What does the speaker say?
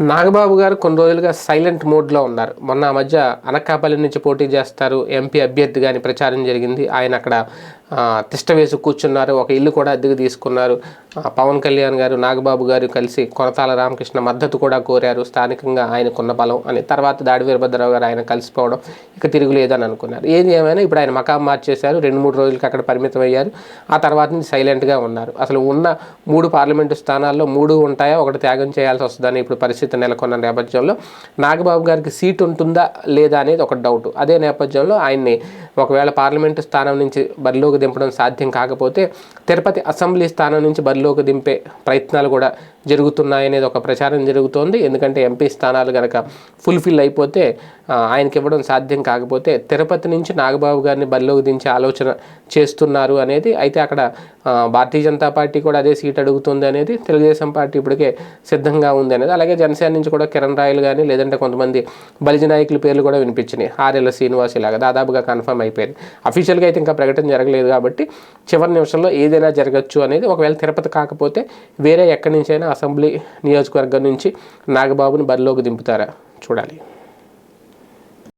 నాగబాబు గారు కొన్ని రోజులుగా సైలెంట్ మోడ్లో ఉన్నారు. మొన్న ఆ మధ్య అనకాపల్లి నుంచి పోటీ చేస్తారు ఎంపీ అభ్యర్థిగా అని ప్రచారం జరిగింది. ఆయన అక్కడ తిష్ట వేసి కూర్చున్నారు. ఒక ఇల్లు కూడా అద్దెకు తీసుకున్నారు. పవన్ కళ్యాణ్ గారు నాగబాబు గారు కలిసి కొనతాల రామకృష్ణ మద్దతు కూడా కోరారు. స్థానికంగా ఆయనకున్న బలం అని. తర్వాత దాడి వీరభద్రరావు గారు ఆయన కలిసిపోవడం ఇక తిరుగులేదని అనుకున్నారు. ఏది ఏమైనా ఇప్పుడు ఆయన మకాం మార్చేశారు. రెండు మూడు రోజులకి అక్కడ పరిమితం అయ్యారు. ఆ తర్వాత నుంచి సైలెంట్గా ఉన్నారు. అసలు ఉన్న మూడు పార్లమెంటు స్థానాల్లో మూడు ఉంటాయా? ఒకటి త్యాగం చేయాల్సి వస్తుందని ఇప్పుడు పరిస్థితి నెలకొన్న నేపథ్యంలో నాగబాబు గారికి సీట్ ఉంటుందా లేదా అనేది ఒక డౌట్ అదే నేపథ్యంలో ఆయన్ని ఒకవేళ పార్లమెంటు స్థానం నుంచి బరిలోకి దింపడం సాధ్యం కాకపోతే తిరుపతి అసెంబ్లీ స్థానం నుంచి బరిలోకి దింపే ప్రయత్నాలు కూడా జరుగుతున్నాయనేది ఒక ప్రచారం జరుగుతోంది. ఎందుకంటే ఎంపీ స్థానాలు కనుక ఫుల్ఫిల్ అయిపోతే ఆయనకి ఇవ్వడం సాధ్యం కాకపోతే తిరుపతి నుంచి నాగబాబు గారిని బరిలోకి దించే ఆలోచన చేస్తున్నారు అనేది అయితే అక్కడ భారతీయ జనతా పార్టీ కూడా అదే సీట్ అడుగుతుంది అనేది తెలుగుదేశం పార్టీ ఇప్పటికే సిద్ధంగా ఉంది అనేది. అలాగే జనసేన నుంచి కూడా కిరణ్ రాయలు కానీ లేదంటే కొంతమంది బలిజ నాయకుల పేర్లు కూడా వినిపించినాయి. ఆర్ఎల్ శ్రీనివాస్ ఇలాగ దాదాపుగా కన్ఫర్మ్ అయిపోయింది. అఫీషియల్గా అయితే ఇంకా ప్రకటన జరగలేదు. కాబట్టి చివరి నిమిషంలో ఏదైనా జరగచ్చు అనేది ఒకవేళ తిరుపతి కాకపోతే వేరే ఎక్కడి నుంచైనా అసెంబ్లీ నియోజకవర్గం నుంచి నాగబాబుని బరిలోకి దింపుతారా? చూడాలి.